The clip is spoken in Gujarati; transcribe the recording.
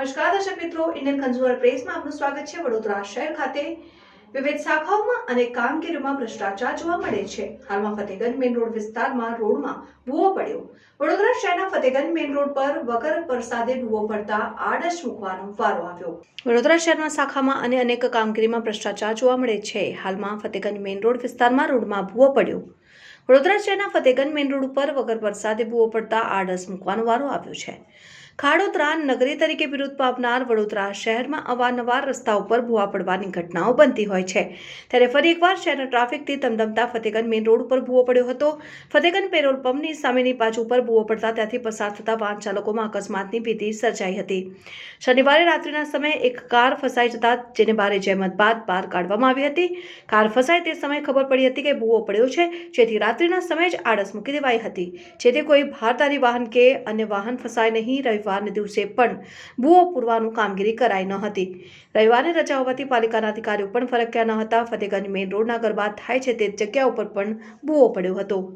નમસ્કાર, દર્શક મિત્રો. ઇન્ડિયન કન્ઝ્યુમર પ્રેસમાં આપનું સ્વાગત છે વડોદરા શહેર ખાતે. વિવિધ શાખાઓમાં અને કામગીરીમાં ભ્રષ્ટાચાર જોવા મળે છે. હાલમાં ફતેગંજ મેઇન રોડ વિસ્તારમાં રોડમાં ભૂવો પડ્યો. વડોદરા શહેરના ફતેગંજ મેઇન રોડ પર વગર પ્રસાદે ભૂવો પડતા આડશ મૂકવાનો વારો આવ્યો. વડોદરા શહેરમાં શાખામાં અને અનેક કામગીરીમાં ભ્રષ્ટાચાર જોવા મળે છે. હાલમાં ફતેગંજ મેઇન રોડ વિસ્તારમાં રોડમાં ભૂવો પડ્યો. વડોદરા શહેરના ફતેગંજ મેઇન રોડ ઉપર વગર વરસાદે ભૂવો પડતા આડસ મૂકવાનો વારો આવ્યો છે. ખાડોદરા નગરી તરીકે વિરોધ પામનાર વડોદરા શહેરમાં અવારનવાર રસ્તા ઉપર ભૂવા પડવાની ઘટનાઓ બનતી હોય છે. ત્યારે ફરી એકવાર શહેરના ટ્રાફિકથી ધમધમતા ફતેગંજ મેઇન રોડ ઉપર ભૂવો પડ્યો હતો. ફતેગંજ પેટ્રોલ પંપની સામેની બાજુ પર ભૂવો પડતા ત્યાંથી પસાર થતા વાહન ચાલકોમાં અકસ્માતની ભીતિ સર્જાઈ હતી. શનિવારે રાત્રિના સમયે એક કાર ફસાઈ જતા જેને ભારે જહેમત બાદ બહાર કાઢવામાં આવી હતી. કાર ફસાય તે સમયે ખબર પડી હતી કે ભૂવો પડ્યો છે, જેથી રાત્રિના સમયે જ આળસ મૂકી દેવાઈ હતી. જેથી કોઈ ભારદારી વાહન કે અન્ય વાહન ફસાય નહીં રવિવારને દિવસે પણ ભૂવો પૂરવાનું કામગીરી કરાઈ ન હતી. રવિવારે રજા હોવાથી પાલિકાના અધિકારીઓ પણ ફરક્યા ન હતા. ફતેગંજ મેઇન રોડના ગરબા થાય છે તે જગ્યા ઉપર પણ ભૂવો પડ્યો હતો.